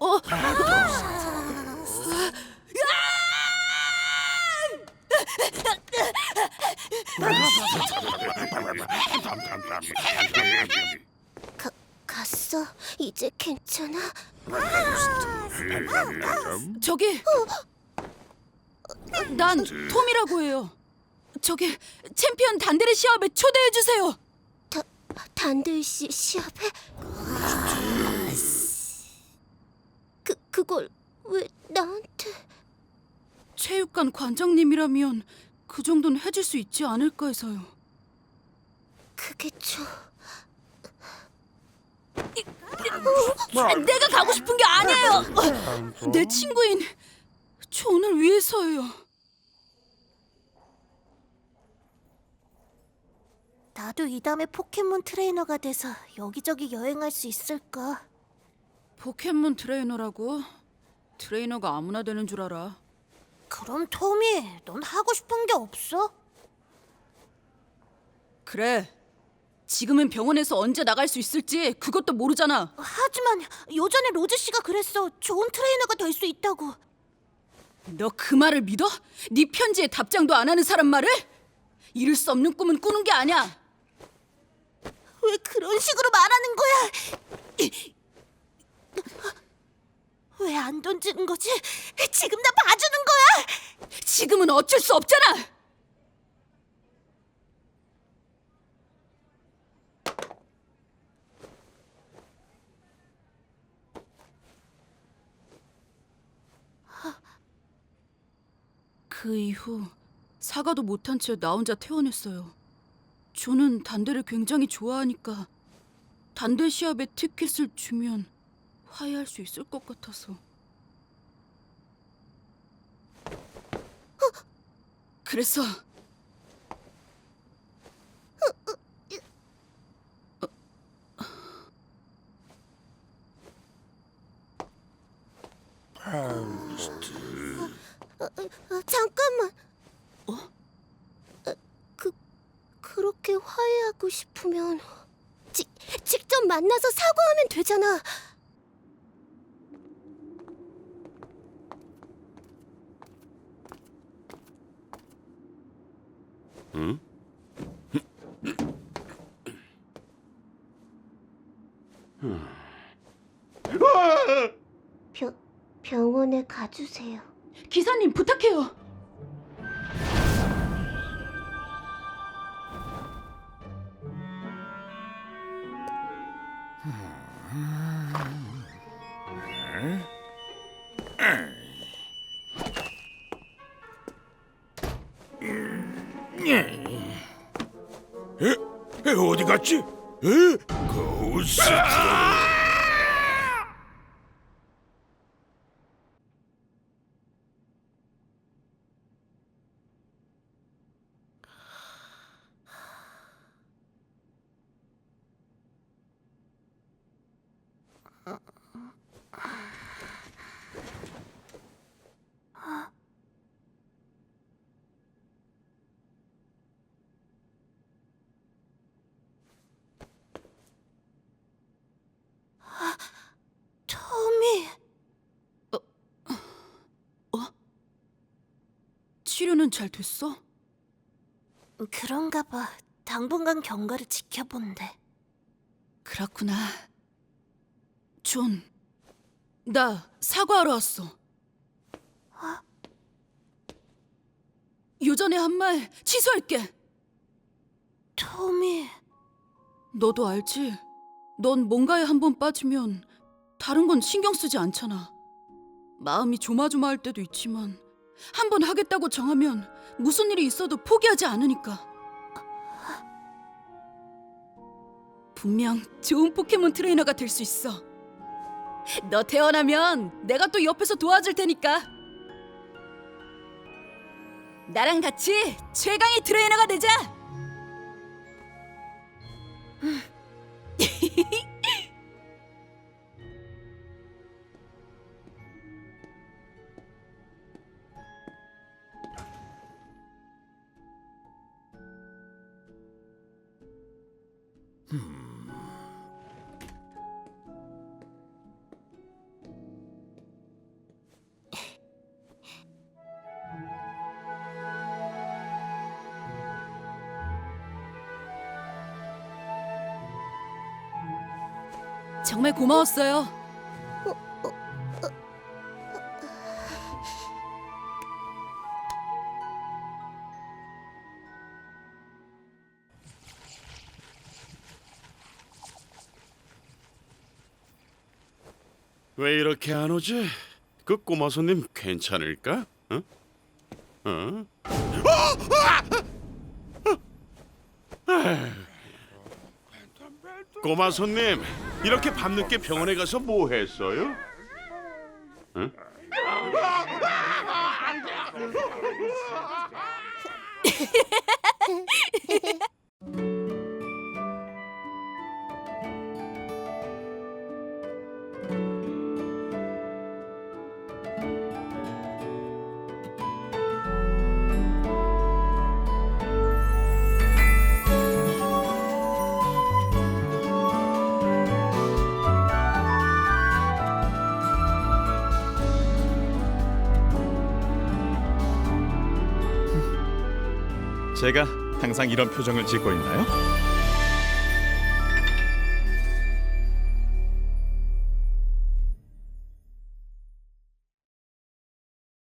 어? 가, 갔어? 이제 괜찮아? 저기 난 톰이라고 해요. 저기 챔피언 단데르 시합에 초대해 주세요. 다, 단들 씨 시합에? 그, 그걸 왜 나한테? 체육관 관장님이라면 그 정도는 해줄 수 있지 않을까 해서요. 그게 저... 내가 가고 싶은 게 아니에요. 내 친구인 존을 위해서예요. 나도 이 다음에 포켓몬 트레이너가 돼서 여기저기 여행할 수 있을까? 포켓몬 트레이너라고? 트레이너가 아무나 되는 줄 알아. 그럼 토미, 넌 하고 싶은 게 없어? 그래. 지금은 병원에서 언제 나갈 수 있을지 그것도 모르잖아. 하지만 요전에 로즈 씨가 그랬어. 좋은 트레이너가 될 수 있다고. 너 그 말을 믿어? 네 편지에 답장도 안 하는 사람 말을? 이룰 수 없는 꿈은 꾸는 게 아니야. 왜 그런 식으로 말하는 거야? 왜 안 던지는 거지? 지금 나 봐주는 거야? 지금은 어쩔 수 없잖아. 그 이후 사과도 못한 채 나 혼자 퇴원했어요. 저는 단대를 굉장히 좋아하니까 단대 시합에 티켓을 주면 화해할 수 있을 것 같아서. 그래서 아. 어? 그 그렇게 화해하고 싶으면 지, 직접 만나서 사과하면 되잖아. 병 병원에 가주세요. 기사님 부탁해요. 에, 어디 갔지? 에? 고스. 토미. 치료는 잘 됐어? 그런가 봐. 당분간 경과를 지켜본대. 그렇구나. 존, 나 사과하러 왔어. 요전에 한 말 취소할게. 토미. 너도 알지? 넌 뭔가에 한 번 빠지면 다른 건 신경 쓰지 않잖아. 마음이 조마조마할 때도 있지만 한 번 하겠다고 정하면 무슨 일이 있어도 포기하지 않으니까. 분명 좋은 포켓몬 트레이너가 될 수 있어. 너 태어나면 내가 또 옆에서 도와줄 테니까. 나랑 같이 최강의 트레이너가 되자. 정말 고마웠어요. 왜 이렇게 안 오지? 그 꼬마 손님 괜찮을까? 어? 어? 꼬마 손님 이렇게 밤늦게 병원에 가서 뭐 했어요? 응? 제가 항상 이런 표정을 짓고 있나요?